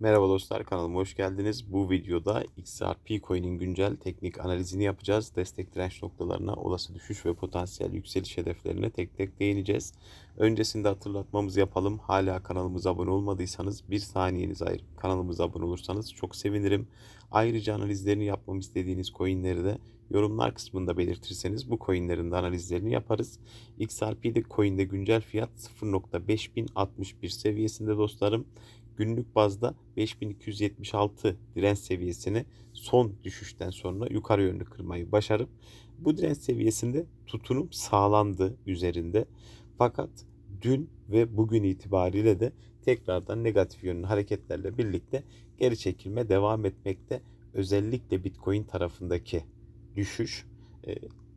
Merhaba dostlar kanalıma hoş geldiniz. Bu videoda XRP coin'in güncel teknik analizini yapacağız. Destek direnç noktalarına, olası düşüş ve potansiyel yükseliş hedeflerine tek tek değineceğiz. Öncesinde hatırlatmamızı yapalım. Hala kanalımıza abone olmadıysanız bir saniyenizi ayırıp kanalımıza abone olursanız çok sevinirim. Ayrıca analizlerini yapmamı istediğiniz coinleri de yorumlar kısmında belirtirseniz bu coinlerin de analizlerini yaparız. XRP'de coin'de güncel fiyat 0.5061 seviyesinde dostlarım günlük bazda 5276 direnç seviyesini son düşüşten sonra yukarı yönlü kırmayı başarıp bu direnç seviyesinde tutunum sağlandı üzerinde. Fakat dün ve bugün itibariyle de tekrardan negatif yönlü hareketlerle birlikte geri çekilme devam etmekte. Özellikle Bitcoin tarafındaki düşüş e,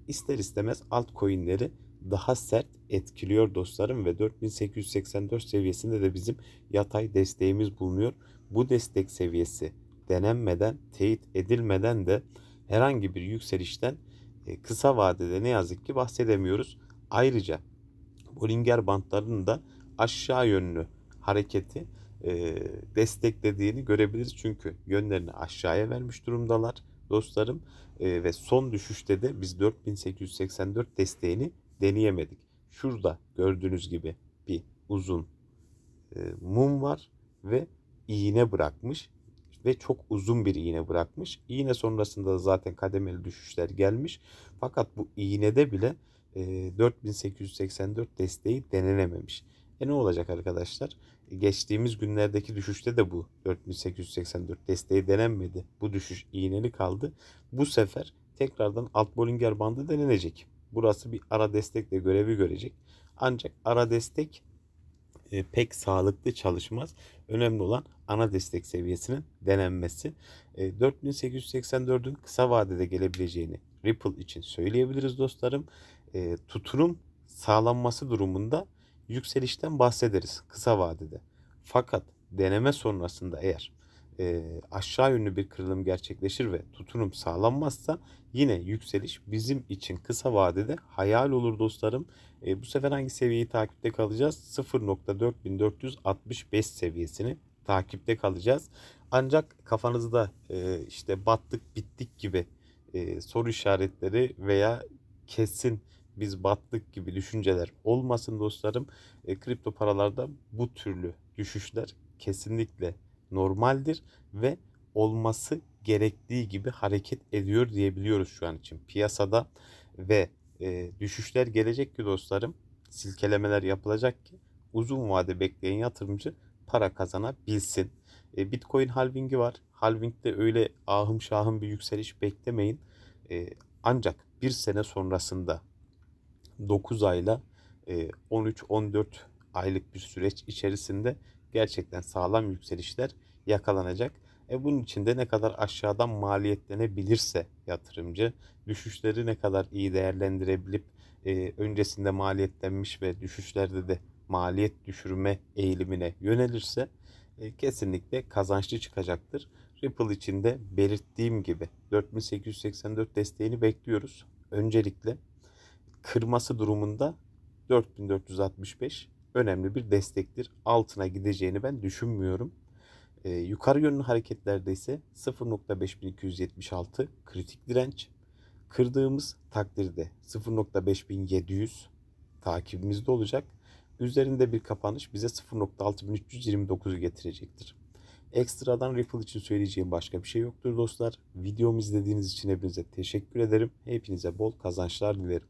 ister istemez altcoin'leri daha sert etkiliyor dostlarım ve 4884 seviyesinde de bizim yatay desteğimiz bulunuyor. Bu destek seviyesi denenmeden, teyit edilmeden de herhangi bir yükselişten e, kısa vadede ne yazık ki bahsedemiyoruz. Ayrıca Bollinger bantlarının da aşağı yönlü hareketi e, desteklediğini görebiliriz. Çünkü yönlerini aşağıya vermiş durumdalar dostlarım. E, ve son düşüşte de biz 4884 desteğini deneyemedik. Şurada gördüğünüz gibi bir uzun e, mum var ve iğne bırakmış ve çok uzun bir iğne bırakmış. İğne sonrasında da zaten kademeli düşüşler gelmiş. Fakat bu iğnede bile e, 4884 desteği denenememiş. E ne olacak arkadaşlar? E, geçtiğimiz günlerdeki düşüşte de bu 4884 desteği denenmedi. Bu düşüş iğneli kaldı. Bu sefer tekrardan alt Bollinger bandı denenecek. Burası bir ara destekle görevi görecek. Ancak ara destek e, pek sağlıklı çalışmaz. Önemli olan ana destek seviyesinin denenmesi. E, 4884'ün kısa vadede gelebileceğini Ripple için söyleyebiliriz dostlarım. E, tutunum sağlanması durumunda yükselişten bahsederiz kısa vadede. Fakat deneme sonrasında eğer e, aşağı yönlü bir kırılım gerçekleşir ve tutunum sağlanmazsa yine yükseliş bizim için kısa vadede hayal olur dostlarım. E, bu sefer hangi seviyeyi takipte kalacağız? 0.4465 seviyesini takipte kalacağız. Ancak kafanızda e, işte battık bittik gibi e, soru işaretleri veya kesin biz battık gibi düşünceler olmasın dostlarım. E, kripto paralarda bu türlü düşüşler kesinlikle normaldir ve olması gerektiği gibi hareket ediyor diyebiliyoruz şu an için piyasada ve e, düşüşler gelecek ki dostlarım silkelemeler yapılacak ki uzun vade bekleyen yatırımcı para kazanabilsin. E, Bitcoin halvingi var. Halvingde öyle ahım şahım bir yükseliş beklemeyin. E, ancak bir sene sonrasında 9 ayla e, 13-14 aylık bir süreç içerisinde gerçekten sağlam yükselişler yakalanacak. E bunun için de ne kadar aşağıdan maliyetlenebilirse yatırımcı düşüşleri ne kadar iyi değerlendirebilip e, öncesinde maliyetlenmiş ve düşüşlerde de maliyet düşürme eğilimine yönelirse e, kesinlikle kazançlı çıkacaktır. Ripple için de belirttiğim gibi 4884 desteğini bekliyoruz. Öncelikle kırması durumunda 4465 önemli bir destektir. Altına gideceğini ben düşünmüyorum. E, yukarı yönlü hareketlerde ise 0.5276 kritik direnç. Kırdığımız takdirde 0.5700 takibimizde olacak. Üzerinde bir kapanış bize 0.6329'u getirecektir. Ekstradan Ripple için söyleyeceğim başka bir şey yoktur dostlar. Videomu izlediğiniz için hepinize teşekkür ederim. Hepinize bol kazançlar dilerim.